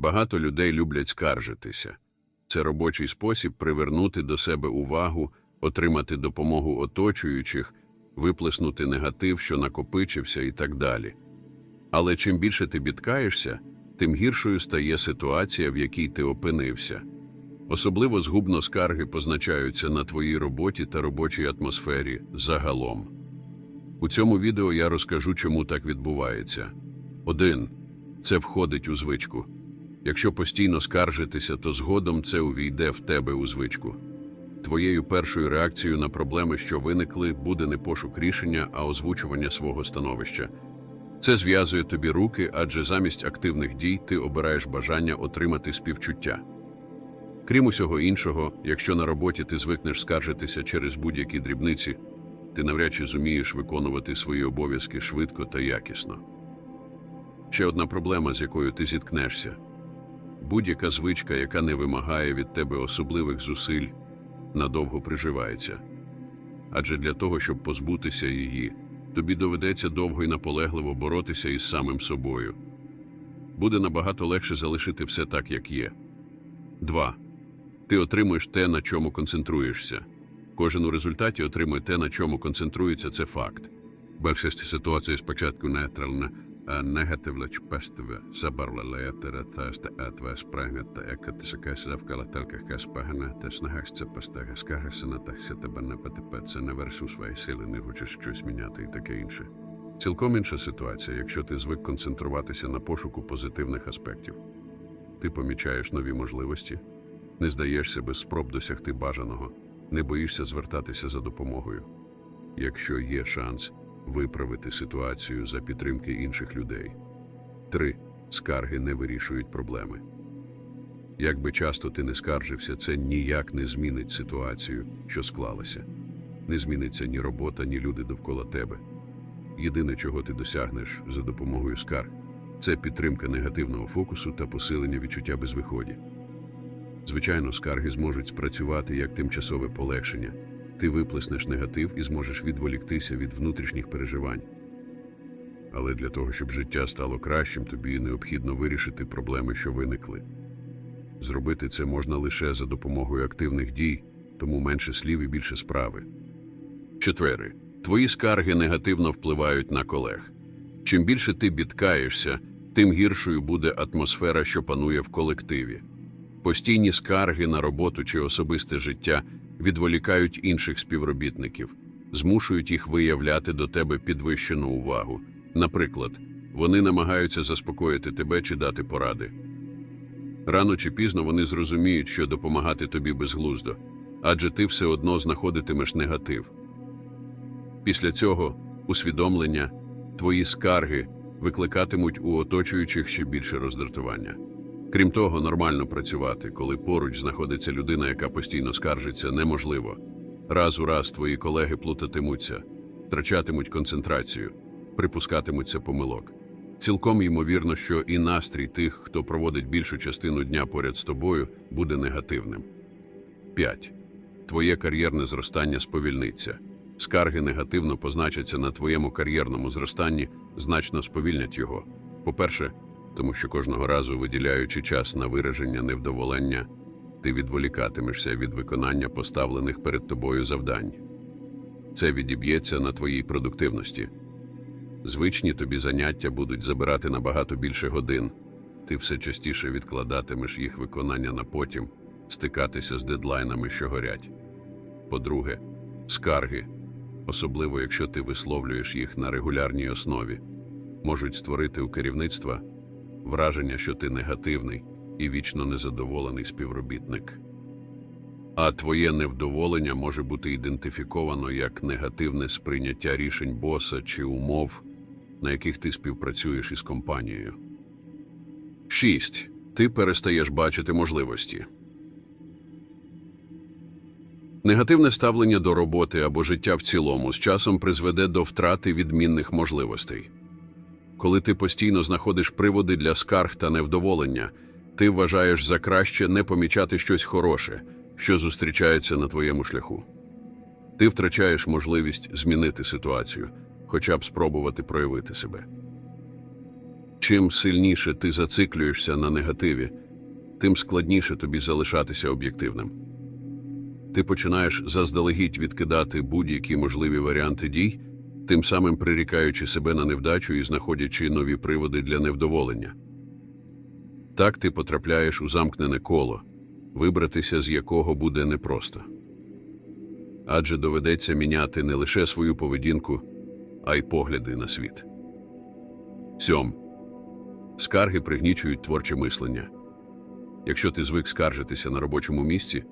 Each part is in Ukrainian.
Багато людей люблять скаржитися. Це робочий спосіб привернути до себе увагу, отримати допомогу оточуючих, виплеснути негатив, що накопичився і так далі. Але чим більше ти бідкаєшся, тим гіршою стає ситуація, в якій ти опинився. Особливо згубно скарги позначаються на твоїй роботі та робочій атмосфері загалом. У цьому відео я розкажу, чому так відбувається. 1. Це входить у звичку. Якщо постійно скаржитися, то згодом це увійде в тебе у звичку. Твоєю першою реакцією на проблеми, що виникли, буде не пошук рішення, а озвучування свого становища. Це зв'язує тобі руки, адже замість активних дій ти обираєш бажання отримати співчуття. Крім усього іншого, якщо на роботі ти звикнеш скаржитися через будь-які дрібниці, ти навряд чи зумієш виконувати свої обов'язки швидко та якісно. Ще одна проблема, з якою ти зіткнешся будь-яка звичка, яка не вимагає від тебе особливих зусиль, надовго приживається. Адже для того, щоб позбутися її, тобі доведеться довго і наполегливо боротися із самим собою. Буде набагато легше залишити все так, як є. 2. Ти отримуєш те, на чому концентруєшся. Кожен у результаті отримує те, на чому концентрується, це факт. Більшість ситуацій спочатку нейтральна, негативна чи пестове забарвлила ятера tästä ätvää sprängettä, eikä tässä käsissä avkalla tälkäkäs pähänä, tässä ся тебе не потепеться не версу своєї сили, не хочеш щось міняти і таке інше. Цілком інша ситуація, якщо ти звик концентруватися на пошуку позитивних аспектів. Ти помічаєш нові можливості, не здаєшся без спроб досягти бажаного, не боїшся звертатися за допомогою. Якщо є шанс виправити ситуацію за підтримки інших людей. 3. Скарги не вирішують проблеми. Як би часто ти не скаржився, це ніяк не змінить ситуацію, що склалася. Не зміниться ні робота, ні люди довкола тебе. Єдине, чого ти досягнеш за допомогою скарг, це підтримка негативного фокусу та посилення відчуття безвиході. Звичайно, скарги зможуть спрацювати як тимчасове полегшення. Ти виплеснеш негатив і зможеш відволіктися від внутрішніх переживань. Але для того, щоб життя стало кращим, тобі необхідно вирішити проблеми, що виникли. Зробити це можна лише за допомогою активних дій, тому менше слів і більше справи. Четвере. Твої скарги негативно впливають на колег. Чим більше ти бідкаєшся, тим гіршою буде атмосфера, що панує в колективі. Постійні скарги на роботу чи особисте життя відволікають інших співробітників, змушують їх виявляти до тебе підвищену увагу. Наприклад, вони намагаються заспокоїти тебе чи дати поради. Рано чи пізно вони зрозуміють, що допомагати тобі безглуздо, адже ти все одно знаходитимеш негатив. Після цього усвідомлення, твої скарги викликатимуть у оточуючих ще більше роздратування. Крім того, нормально працювати, коли поруч знаходиться людина, яка постійно скаржиться, неможливо. Раз у раз твої колеги плутатимуться, втрачатимуть концентрацію, припускатимуться помилок. Цілком ймовірно, що і настрій тих, хто проводить більшу частину дня поряд з тобою, буде негативним. 5. Твоє кар'єрне зростання сповільниться. Скарги негативно позначаться на твоєму кар'єрному зростанні, значно сповільнять його. По-перше, тому що кожного разу, виділяючи час на вираження невдоволення, ти відволікатимешся від виконання поставлених перед тобою завдань. Це відіб'ється на твоїй продуктивності. Звичні тобі заняття будуть забирати набагато більше годин, ти все частіше відкладатимеш їх виконання на потім, стикатися з дедлайнами, що горять. По-друге, скарги, особливо якщо ти висловлюєш їх на регулярній основі, можуть створити у керівництва враження, що ти негативний і вічно незадоволений співробітник. А твоє невдоволення може бути ідентифіковано як негативне сприйняття рішень боса чи умов, на яких ти співпрацюєш із компанією. 6. Ти перестаєш бачити можливості. Негативне ставлення до роботи або життя в цілому з часом призведе до втрати відмінних можливостей. Коли ти постійно знаходиш приводи для скарг та невдоволення, ти вважаєш за краще не помічати щось хороше, що зустрічається на твоєму шляху. Ти втрачаєш можливість змінити ситуацію, хоча б спробувати проявити себе. Чим сильніше ти зациклюєшся на негативі, тим складніше тобі залишатися об'єктивним. Ти починаєш заздалегідь відкидати будь-які можливі варіанти дій, тим самим прирікаючи себе на невдачу і знаходячи нові приводи для невдоволення. Так ти потрапляєш у замкнене коло, вибратися з якого буде непросто. Адже доведеться міняти не лише свою поведінку, а й погляди на світ. Сьом. Скарги пригнічують творче мислення. Якщо ти звик скаржитися на робочому місці,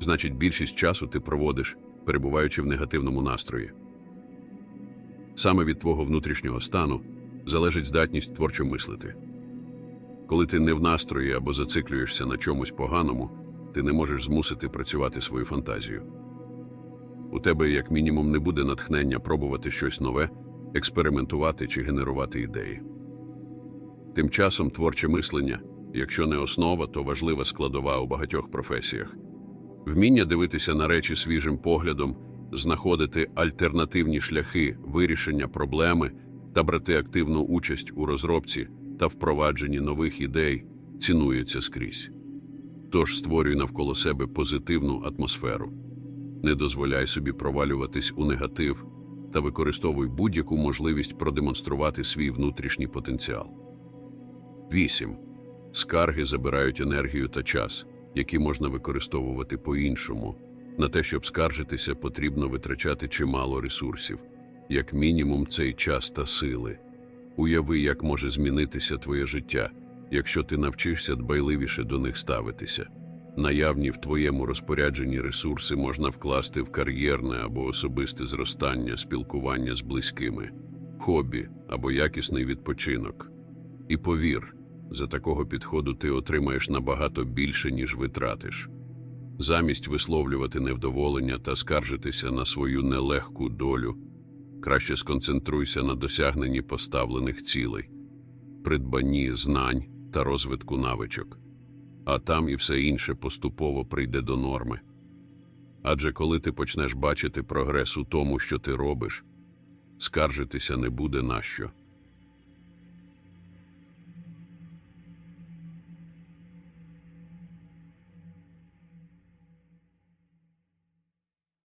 значить більшість часу ти проводиш, перебуваючи в негативному настрої. Саме від твого внутрішнього стану залежить здатність творчо мислити. Коли ти не в настрої або зациклюєшся на чомусь поганому, ти не можеш змусити працювати свою фантазію. У тебе, як мінімум, не буде натхнення пробувати щось нове, експериментувати чи генерувати ідеї. Тим часом творче мислення, якщо не основа, то важлива складова у багатьох професіях. Вміння дивитися на речі свіжим поглядом, знаходити альтернативні шляхи вирішення проблеми та брати активну участь у розробці та впровадженні нових ідей цінується скрізь. Тож створюй навколо себе позитивну атмосферу. Не дозволяй собі провалюватись у негатив та використовуй будь-яку можливість продемонструвати свій внутрішній потенціал. 8. Скарги забирають енергію та час, які можна використовувати по-іншому. На те, щоб скаржитися, потрібно витрачати чимало ресурсів, як мінімум цей час та сили. Уяви, як може змінитися твоє життя, якщо ти навчишся дбайливіше до них ставитися. Наявні в твоєму розпорядженні ресурси можна вкласти в кар'єрне або особисте зростання, спілкування з близькими, хобі або якісний відпочинок. І повір, за такого підходу ти отримаєш набагато більше, ніж витратиш. Замість висловлювати невдоволення та скаржитися на свою нелегку долю, краще сконцентруйся на досягненні поставлених цілей, придбанні знань та розвитку навичок, а там і все інше поступово прийде до норми. Адже коли ти почнеш бачити прогрес у тому, що ти робиш, скаржитися не буде на що.